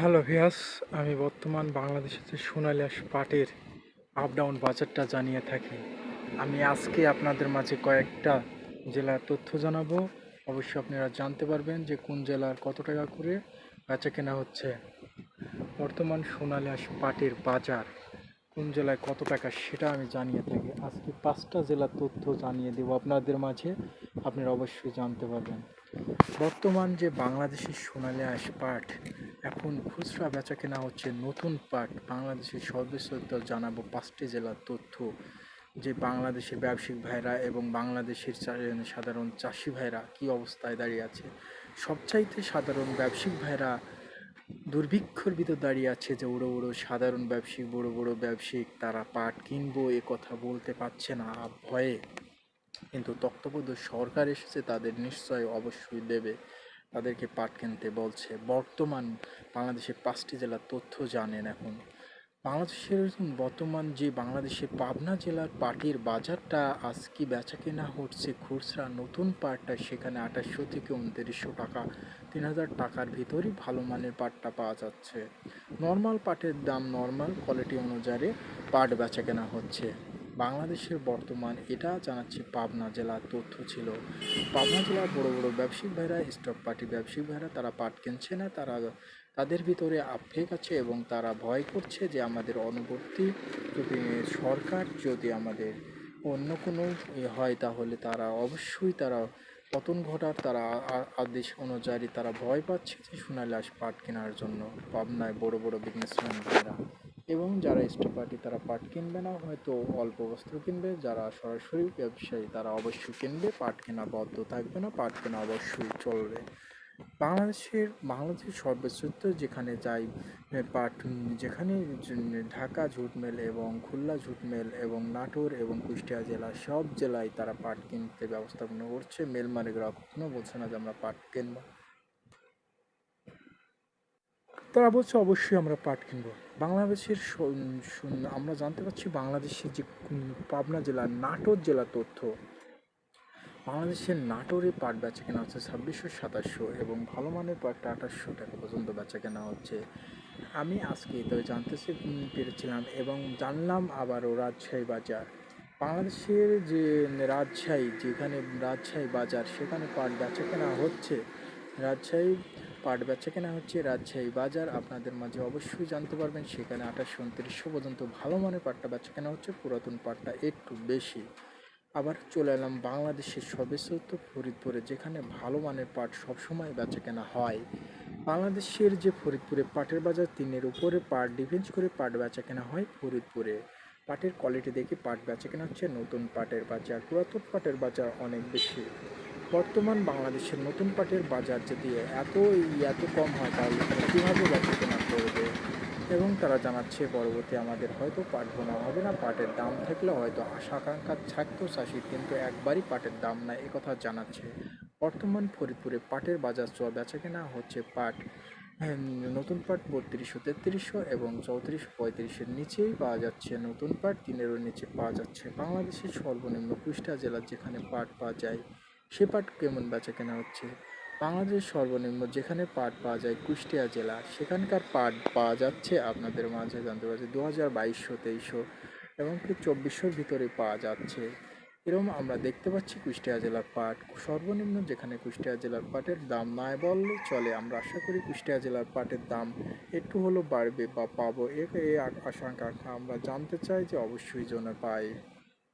Hello ভিয়াস, আমি বর্তমান বাংলাদেশের যে সোনালী পাটের আপ ডাউন বাজারটা জানিয়ে থাকি। আমি আজকে আপনাদের মাঝে কয়েকটা জেলার তথ্য জানাব। অবশ্যই আপনারা জানতে পারবেন যে কোন জেলার কত টাকা করে বেচা কেনা হচ্ছে। বর্তমান সোনালী আঁশ পাটের বাজার কোন জেলায় কত টাকা সেটা আমি জানিয়ে থাকি। আজকে পাঁচটা জেলার তথ্য জানিয়ে দেবো আপনাদের মাঝে, আপনারা অবশ্যই জানতে পারবেন। বর্তমান যে বাংলাদেশের সোনালী আঁশ পাট এখন খুচরা বেচা কেনা হচ্ছে নতুন পাট। বাংলাদেশের সর্বস্তর জানাব পাঁচটি জেলার তথ্য। যে বাংলাদেশের ব্যবসায়িক ভাইরা এবং বাংলাদেশের সাধারণ চাষি ভাইরা কি অবস্থায় দাঁড়িয়ে আছে? সবচাইতে সাধারণ ব্যবসায়িক ভাইরা দুর্ভিক্ষর ভিতর দাঁড়িয়ে আছে যে বড়ো বড়ো সাধারণ ব্যবসায়িক, বড় বড় ব্যবসায়িক তারা পাট কিনবো এ কথা বলতে পারছে না ভয়ে। কিন্তু তত্ত্বাবধায়ক সরকার এসেছে তাদের নিশ্চয় অবশ্যই দেবে। তাদেরকে পাট কিনতে বলছে। বর্তমান বাংলাদেশের পাঁচটি জেলার তথ্য জানেন এখন। বাংলাদেশের বর্তমান যে বাংলাদেশের পাবনা জেলার পাটের বাজারটা আজকে বেচা কেনা হচ্ছে, খুচরা নতুন পাটটা সেখানে আঠাশশো থেকে উনত্রিশশো টাকা, তিন হাজার টাকার ভিতরই ভালো মানের পাটটা পাওয়া যাচ্ছে। নর্মাল পাটের দাম নর্মাল কোয়ালিটি অনুযায়ী পাট বেচা কেনা হচ্ছে। বাংলাদেশের বর্তমান এটা জানাচ্ছে পাবনা জেলার তথ্য ছিল। পাবনা জেলার বড় বড় ব্যবসায়িক ভাইরা, স্টক পার্টি ব্যবসায়িক ভাইরা, তারা পাট কিনছে না, তারা তাদের ভিতরে আবেগ আছে এবং তারা ভয় করছে যে আমাদের অনুবর্তী যদি সরকার যদি আমাদের অন্য কোনো হয় তাহলে তারা অবশ্যই তারা পতন ঘটার, তারা আদেশ অনুযায়ী তারা ভয় পাচ্ছে যে সোনালী আঁশ পাট কেনার জন্য পাবনায় বড় বড় বিজনেসম্যান ভাইরা। এবং যারা স্টক পার্টি তারা পাট কিনবে না, হয়তো অল্প বস্ত্র কিনবে, যারা সরাসরি ব্যবসায়ী তারা অবশ্যই কিনবে, পাট কেনা বদ্ধ থাকবে না, পাট কেনা অবশ্যই চলবে। বাংলাদেশের বাংলাদেশের সর্বশ্রেষ্ঠ যেখানে যাই পাট, যেখানে ঢাকা ঝুট মেল এবং খুলনা ঝুট মেল এবং নাটোর এবং কুষ্টিয়া জেলা সব জেলায় তারা পাট কিনতে ব্যবস্থাপনা করছে। মেল মালিকরা কখনো বলছে না যে আমরা পাট কিনবো। তারা বলছে, অবশ্যই আমরা পাট কিনবো। বাংলাদেশের আমরা জানতে পারছি বাংলাদেশের যে পাবনা জেলা, নাটোর জেলা তথ্য, বাংলাদেশের নাটোরে পাট বেচা কেনা হচ্ছে ছাব্বিশশো সাতাশশো এবং ভালো মানের পাটটা আঠাশশো টাকা পর্যন্ত বেচা কেনা হচ্ছে। আমি আজকে তবে জানতে পেরেছিলাম এবং জানলাম আবারও রাজশাহী বাজার। বাংলাদেশের যে রাজশাহী, যেখানে রাজশাহী বাজার, সেখানে পাট বেচা কেনা হচ্ছে। রাজশাহী পাট বেচা কেনা হচ্ছে রাজশাহী বাজার। আপনাদের মাঝে অবশ্যই জানতে পারবেন, সেখানে আঠাশশো উনত্রিশশো পর্যন্ত ভালো মানের পাটটা বেচা কেনা হচ্ছে, পুরাতন পাটটা একটু বেশি। আবার চলে এলাম বাংলাদেশের সর্বশ্রেষ্ঠ ফরিদপুরে, যেখানে ভালো মানের পাট সবসময় বেচা কেনা হয়। বাংলাদেশের যে ফরিদপুরে পাটের বাজার, তিনের উপরে পাট ডিফেন্স করে পাট বেচা কেনা হয় ফরিদপুরে। পাটের কোয়ালিটি দেখে পাট বেচা কেনা হচ্ছে নতুন পাটের বাজার। পুরাতন পাটের বাজার অনেক বেশি। বর্তমান বাংলাদেশের নতুন পাটের বাজার যদি এত এত কম হয় তাহলে কীভাবে কেনা করবে? এবং তারা জানাচ্ছে পরবর্তী আমাদের হয়তো পাট বোনা হবে না পাটের দাম থাকলে হয়তো আশা আকাঙ্ক্ষা থাকতো চাষির কিন্তু একবারই পাটের দাম নাই একথা জানাচ্ছে। বর্তমান ফরিদপুরে পাটের বাজার চোয়া বেচা কেনা হচ্ছে পাট হ্যাঁ, নতুন পাট বত্রিশশো তেত্রিশশো এবং চৌত্রিশশো পঁয়ত্রিশের নিচেই পাওয়া যাচ্ছে নতুন পাট তিনেরও নিচে পাওয়া যাচ্ছে বাংলাদেশের সর্বনিম্ন কুষ্টিয়া জেলার যেখানে পাট পাওয়া যায়। সে পাট কেমন বেচা কেনা হচ্ছে? বাংলাদেশ সর্বনিম্ন যেখানে পাট পাওয়া যায় কুষ্টিয়া জেলা, সেখানকার পাট পাওয়া যাচ্ছে আপনাদের মাঝে জানতে পারছি দু হাজার বাইশশো তেইশশো এবং কি চব্বিশশোর ভিতরে পাওয়া যাচ্ছে। এরকম আমরা দেখতে পাচ্ছি কুষ্টিয়া জেলার পাট। সর্বনিম্ন যেখানে কুষ্টিয়া জেলার পাটের দাম নয় বললে চলে। আমরা আশা করি কুষ্টিয়া জেলার পাটের দাম একটু হলেও বাড়বে বা পাবো। এ আশঙ্কা আমরা জানতে চাই যে অবশ্যই যেন পাই